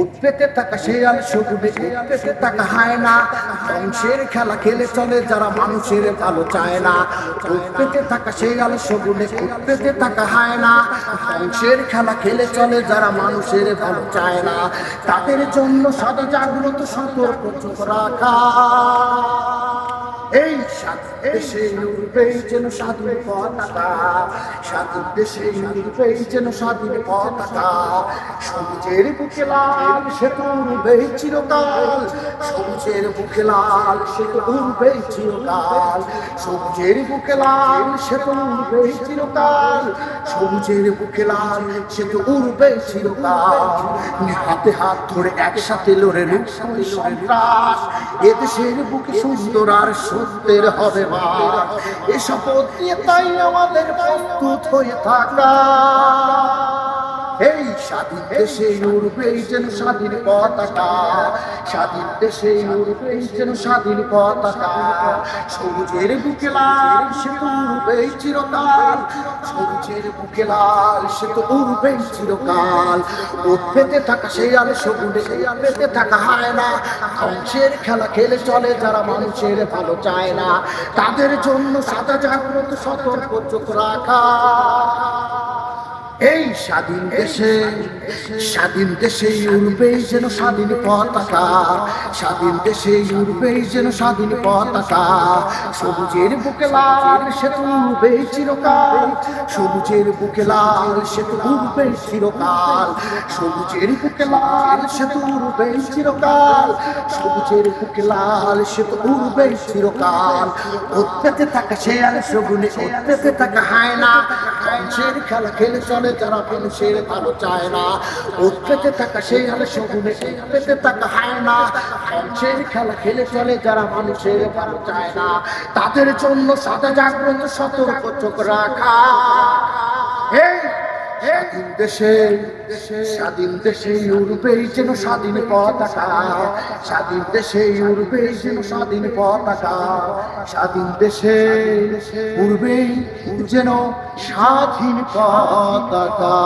উৎপেতে থাকা শেয়াল সুগুনে উৎপেতে থাকা হায় না। ধ্বংসের খেলা খেলে চলে যারা মানুষের ভালো চায় না। উৎপেতে থাকা শেয়াল সুগুনে উৎপেতে থাকা হায় না। ধ্বংসের খেলা খেলে চলে যারা মানুষের ভালো চায় না। তাদের জন্য সদা জাগ্রত, সতর্ক রাখা। যেন যেন সবুজের বুকে লাল সে তো উড়বেই চিরকাল, সবুজের বুকে লাল সে তো উড়বেই চিরকাল। সবুজের বুকে লাল সে তো উড়বেই চিরকাল, সবুজের বুকে লাল সে তো উড়বেই চিরকাল। হাতে হাত ধরে একসাথে লড়ে রূপসী সন্ত্রাস। এদেশের বুকে সুন্দর আর সত্যের হবে মা এ শপথ নিয়ে তাই আমাদের প্রস্তুত হয়ে থাকা। স্বাধীন দেশে উড়বেই যেন স্বাধীন পতাকা। স্বাধীন দেশে উড়বেই যেন স্বাধীন পতাকা। সবুজের বুকে লাল সে তো উড়বেই চিরকাল। সবুজের বুকে লাল সে তো উড়বেই চিরকাল। উৎপেতে থাকা সেই আলে সবুজে সেই আলেতে থাকা হয় না। ধ্বংসের খেলা খেলে চলে যারা মানুষের ভালো চায় না। তাদের জন্য সাদা জাগ্রত সতর্ক চোখ রাখা। স্বাধীন দেশে স্বাধীন দেশে উড়বেই যেন স্বাধীন পতাকা স্বাধীন দেশে উড়বেই যেন স্বাধীন পতাকা। সবুজের বুকে লাল সে তো উড়বেই চিরকাল সবুজের বুকে লাল সে তো উড়বেই চিরকাল সবুজের বুকে লাল সে তো উড়বেই চিরকাল সবুজের বুকে লাল সে তো উড়বেই চিরকাল। উৎপেতে থাকা সে আর সগুনে উৎপেতে থাকা হায় না খেলা খেলে চলে যারা মানুষের ভালো চায় না। উৎপেতে থাকা সেই হালে সগুনে পেতে থাকা হায় না। কংসের খেলা খেলে চলে যারা মানুষের ভালো চায় না। তাদের জন্য সাদা জাগ্রত সতর্ক চোখ রাখা। এই স্বাধীন দেশে স্বাধীন দেশে উড়বেই যেন স্বাধীন পতাকা। স্বাধীন দেশে উড়বেই যেন স্বাধীন পতাকা। স্বাধীন দেশে, পূর্বেই যেন স্বাধীন পতাকা।